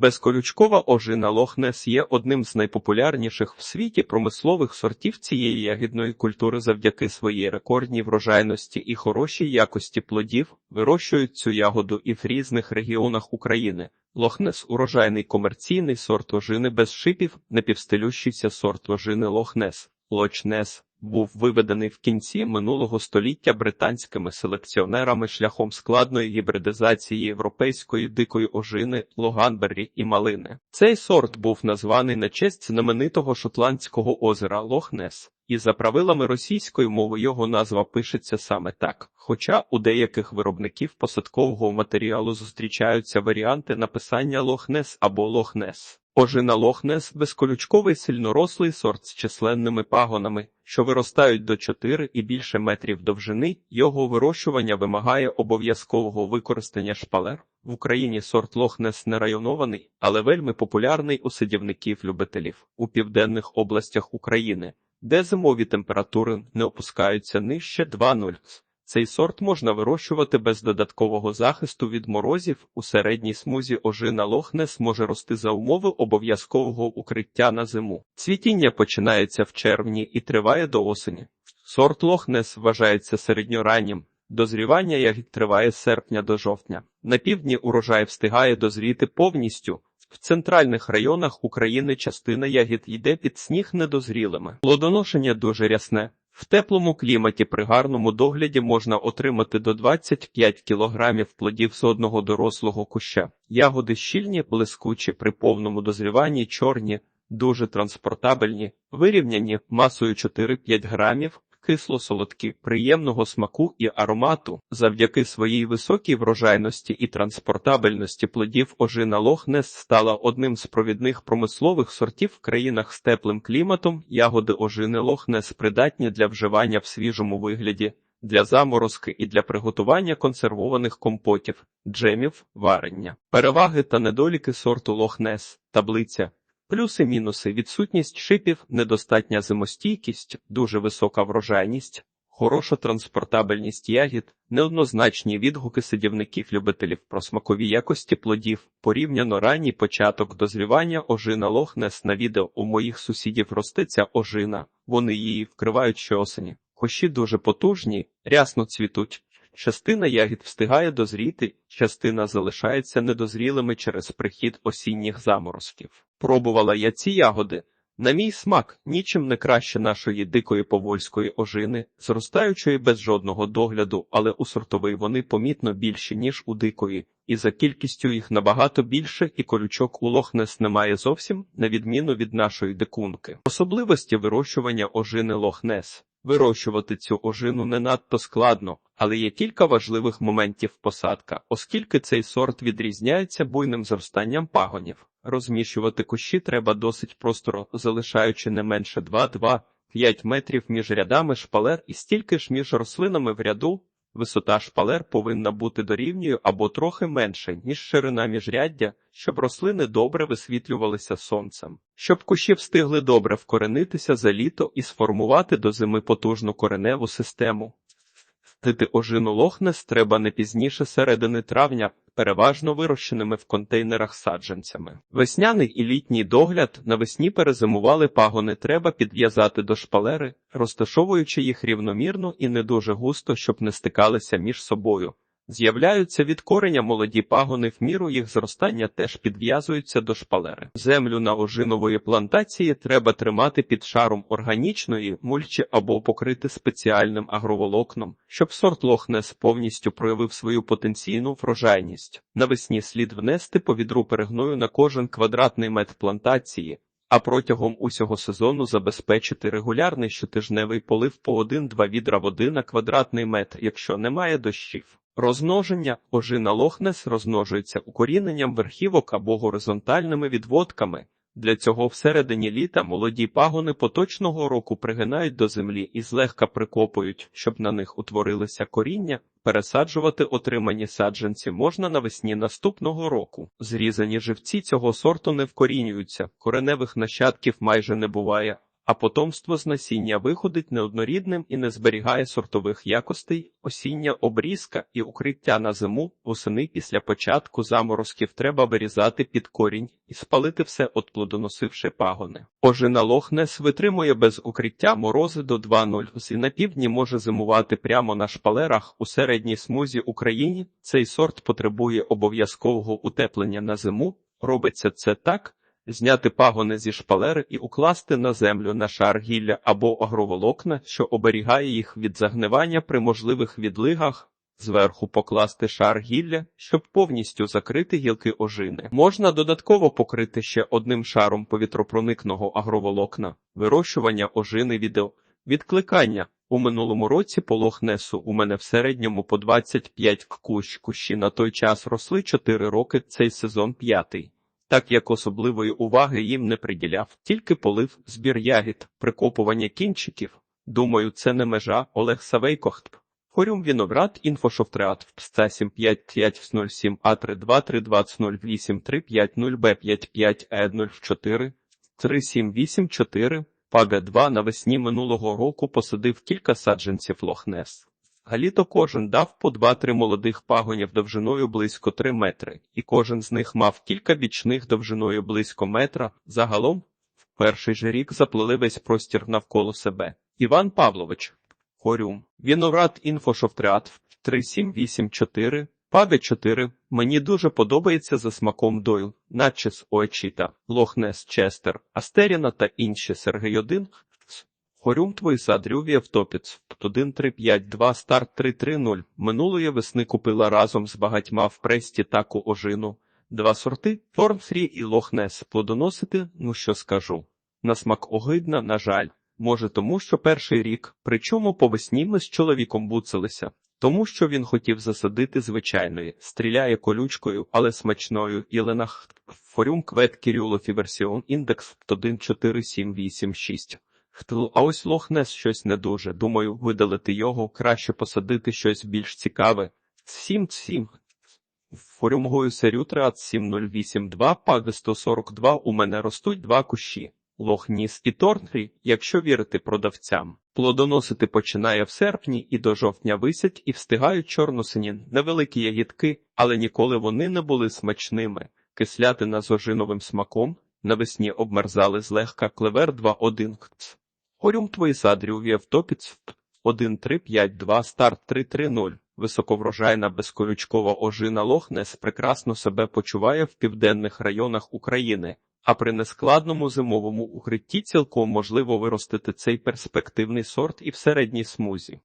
Безколючкова ожина Лохнес є одним з найпопулярніших в світі промислових сортів цієї ягідної культури завдяки своїй рекордній врожайності і хорошій якості плодів. Вирощують цю ягоду і в різних регіонах України. Лохнес – урожайний комерційний сорт ожини без шипів, напівстелющийся сорт ожини Лохнес. Лочнес був виведений в кінці минулого століття британськими селекціонерами шляхом складної гібридизації європейської дикої ожини, логанберрі і малини. Цей сорт був названий на честь знаменитого шотландського озера Лохнес. І за правилами російської мови його назва пишеться саме так. Хоча у деяких виробників посадкового матеріалу зустрічаються варіанти написання Лохнес або Лохнес. Ожина Лохнес безколючковий сильнорослий сорт з численними пагонами, що виростають до 4 і більше метрів довжини. Його вирощування вимагає обов'язкового використання шпалер. В Україні сорт Лохнес не районований, але вельми популярний у садівників-любителів у південних областях України, де зимові температури не опускаються нижче 2,0. Цей сорт можна вирощувати без додаткового захисту від морозів. У середній смузі ожина Лохнес може рости за умови обов'язкового укриття на зиму. Цвітіння починається в червні і триває до осені. Сорт Лохнес вважається середньораннім. Дозрівання ягід триває з серпня до жовтня. На півдні урожай встигає дозріти повністю. В центральних районах України частина ягід йде під сніг недозрілими. Плодоношення дуже рясне. В теплому кліматі при гарному догляді можна отримати до 25 кілограмів плодів з одного дорослого куща. Ягоди щільні, блискучі, при повному дозріванні чорні, дуже транспортабельні, вирівняні масою 4-5 грамів, кисло-солодкі, приємного смаку і аромату. Завдяки своїй високій врожайності і транспортабельності плодів ожина Лохнес стала одним з провідних промислових сортів в країнах з теплим кліматом. Ягоди ожини Лохнес придатні для вживання в свіжому вигляді. Для заморозки і для приготування консервованих компотів, джемів, варення, переваги та недоліки сорту Лохнес, таблиця. Плюси-мінуси, відсутність шипів, недостатня зимостійкість, дуже висока врожайність, хороша транспортабельність ягід, неоднозначні відгуки садівників-любителів про смакові якості плодів, порівняно ранній початок дозрівання ожина Лохнес на відео у моїх сусідів росте ця ожина, вони її вкривають щоосені. Кощі дуже потужні, рясно цвітуть. Частина ягід встигає дозріти, частина залишається недозрілими через прихід осінніх заморозків. Пробувала я ці ягоди. На мій смак нічим не краще нашої дикої повольської ожини, зростаючої без жодного догляду, але у сортовий вони помітно більші, ніж у дикої, і за кількістю їх набагато більше, і колючок у лохнес немає зовсім, на відміну від нашої дикунки. Особливості вирощування ожини лохнес. Вирощувати цю ожину не надто складно, але є кілька важливих моментів посадка, оскільки цей сорт відрізняється буйним зростанням пагонів. Розміщувати кущі треба досить просторо, залишаючи не менше 2-2-5 метрів між рядами шпалер і стільки ж між рослинами в ряду. Висота шпалер повинна бути дорівньою або трохи менше, ніж ширина міжряддя, щоб рослини добре висвітлювалися сонцем, щоб кущі встигли добре вкоренитися за літо і сформувати до зими потужну кореневу систему. Тити ожину лохнес треба не пізніше середини травня, переважно вирощеними в контейнерах саджанцями. Весняний і літній догляд навесні перезимували пагони треба підв'язати до шпалери, розташовуючи їх рівномірно і не дуже густо, щоб не стикалися між собою. З'являються від кореня молоді пагони в міру їх зростання теж підв'язуються до шпалери. Землю на ожинової плантації треба тримати під шаром органічної мульчі або покрити спеціальним агроволокном, щоб сорт лохнес повністю проявив свою потенційну врожайність. Навесні слід внести по відру перегною на кожен квадратний метр плантації. А протягом усього сезону забезпечити регулярний щотижневий полив по 1-2 відра води на квадратний метр, якщо немає дощів. Розмноження ожина лохнес розмножується укоріненням верхівок або горизонтальними відводками. Для цього всередині літа молоді пагони поточного року пригинають до землі і злегка прикопують, щоб на них утворилися коріння. Пересаджувати отримані саджанці можна навесні наступного року. Зрізані живці цього сорту не вкорінюються, кореневих нащадків майже не буває, а потомство з насіння виходить неоднорідним і не зберігає сортових якостей, осіння обрізка і укриття на зиму, восени після початку заморозків треба вирізати під корінь і спалити все от плодоносивши пагони. Ожина лохнес витримує без укриття морози до 2,0 і на півдні може зимувати прямо на шпалерах у середній смузі Україні. Цей сорт потребує обов'язкового утеплення на зиму. Робиться це так. Зняти пагони зі шпалери і укласти на землю на шар гілля або агроволокна, що оберігає їх від загнивання при можливих відлигах, зверху покласти шар гілля, щоб повністю закрити гілки ожини. Можна додатково покрити ще одним шаром повітропроникного агроволокна, вирощування ожини відео, відкликання. У минулому році по лохнесу у мене в середньому по 25 кущ кущі на той час росли 4 роки, цей сезон п'ятий. Так як особливої уваги їм не приділяв, тільки полив, збір ягід, прикопування кінчиків. Думаю, це не межа Олег Савейкохт. Хорюм Віноград, інфошофтреат, ПСЦ 75507 А3232008 Б55 Е04 3784 Пага 2 навесні минулого року посадив кілька саджанців лохнес. Галіто кожен дав по два-три молодих пагонів довжиною близько 3 метри, і кожен з них мав кілька бічних довжиною близько метра. Загалом, в перший же рік заплели весь простір навколо себе. Іван Павлович, Хорюм, Віноград інфошофтреат 3784, Паге 4. Мені дуже подобається за смаком дойл, Начес Ойчіта, Лохнес Честер, Астеріна та інші Сергей 1, Хорюм твій сад Рювієв Топіц 1352 старт 330. Минулої весни купила разом з багатьма в престі таку ожину. Два сорти Формфрі і Лохнес. Плодоносити, ну що скажу. На смак огидна, на жаль. Може тому, що перший рік, причому по весні ми з чоловіком буцалися. Тому що він хотів засадити звичайної, стріляє колючкою, але смачною, Єленах Форюм Квет Кірюло Фіверсіон індекс 14786. А ось лохнес щось не дуже. Думаю, видалити його, краще посадити щось більш цікаве. 7-7. Форюмгою серютреат 7082, паги 142 у мене ростуть два кущі. Лохніс і Торнфрі, якщо вірити продавцям. Плодоносити починає в серпні і до жовтня висять і встигають чорносині невеликі ягідки, але ніколи вони не були смачними. Кислятина з ожиновим смаком навесні обмерзали злегка клевер 2-1 кц. Хорюм твої садрів Євтопіц 1352 старт 330. Високоврожайна безколючкова ожина Лохнес прекрасно себе почуває в південних районах України, а при нескладному зимовому укритті цілком можливо виростити цей перспективний сорт і в середній смузі.